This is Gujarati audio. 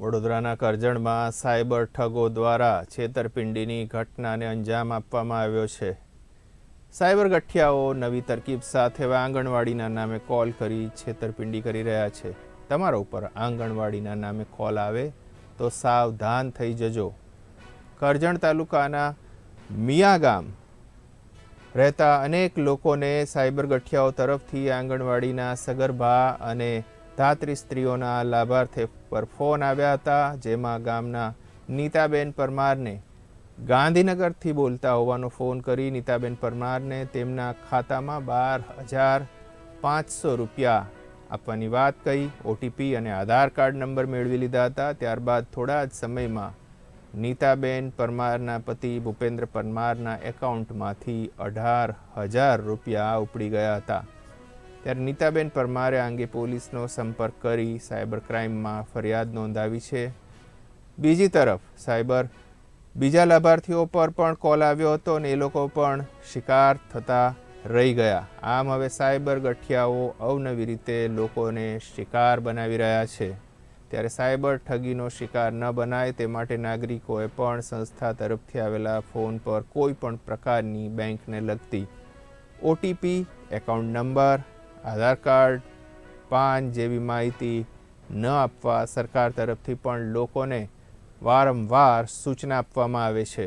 વડોદરાના કરજણમાં સાયબર ઠગો દ્વારા છેતરપિંડીની ઘટનાને અંજામ આપવામાં આવ્યો છે. સાયબર ગઠિયાઓ નવી તરકીબ સાથે આંગણવાડીના નામે કોલ કરી છેતરપિંડી કરી રહ્યા છે. તમારા ઉપર આંગણવાડીના નામે કોલ આવે તો સાવધાન થઈ જજો. કરજણ તાલુકાના મિયા ગામ રહેતા અનેક લોકોને સાયબર ગઠિયાઓ તરફથી આંગણવાડીના સગર્ભા અને ધાત્રી સ્ત્રીઓના લાભાર્થે પર ફોન આવ્યા હતા, જેમાં ગામના નીતાબેન પરમારને ગાંધીનગરથી બોલતા હોવાનો ફોન કરી નીતાબેન પરમારને તેમના ખાતામાં બાર હજાર પાંચસો રૂપિયા આપવાની વાત કહી ઓટીપી અને આધાર કાર્ડ નંબર મેળવી લીધા હતા. ત્યારબાદ થોડા જ સમયમાં નીતાબેન પરમારના પતિ ભૂપેન્દ્ર પરમારના એકાઉન્ટમાંથી અઢાર હજાર રૂપિયા ઉપડી ગયા હતા. ત્યારે નીતાબેન પરમારે આ અંગે પોલીસનો સંપર્ક કરી સાયબર ક્રાઇમમાં ફરિયાદ નોંધાવી છે. બીજી તરફ, સાયબર બીજા લાભાર્થીઓ પર પણ કોલ આવ્યો હતો અને એ લોકો પણ શિકાર થતા રહી ગયા. આમ હવે સાયબર ગઠિયાઓ અવનવી રીતે લોકોને શિકાર બનાવી રહ્યા છે. ત્યારે સાયબર ઠગીનો શિકાર ન બનાય તે માટે નાગરિકોએ પણ સંસ્થા તરફથી આવેલા ફોન પર કોઈ પણ પ્રકારની બેંકને લગતી OTP, account number Aadhaar card, PAN જેવી માહિતી ન આપવા સરકાર તરફથી પણ લોકોને વારંવાર સૂચના આપવામાં આવે છે.